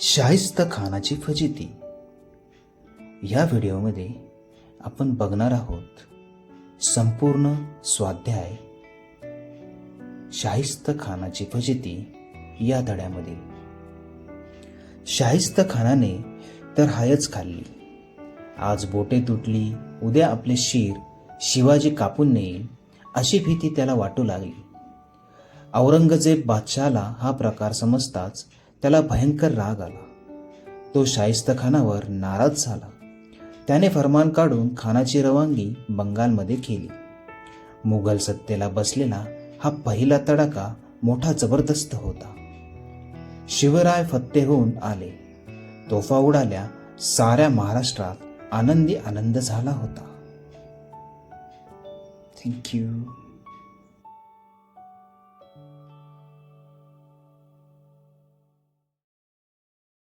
शाहिस्त खानाची फजिती. या व्हिडिओमध्ये आपण बघणार आहोत संपूर्ण स्वाध्याय शाहिस्त खानाची फजिती या धड्यामध्ये शाहिस्त खानाने तर हायच खाल्ली. आज बोटे तुटली उद्या आपले शिर शिवाजी कापून नेईल अशी भीती त्याला वाटू लागली. औरंगजेब बादशाहला हा प्रकार समजताच त्याला भयंकर राग आला. तो शाहिस्त खानावर नाराज झाला. त्याने फरमान काढून खानाची रवानगी बंगालमध्ये केली. मुघल सत्तेला बसलेला हा पहिला तडाखा मोठा जबरदस्त होता. शिवराय फत्ते होऊन आले. तोफा उडाल्या साऱ्या महाराष्ट्रात आनंदी आनंद झाला होता. थँक्यू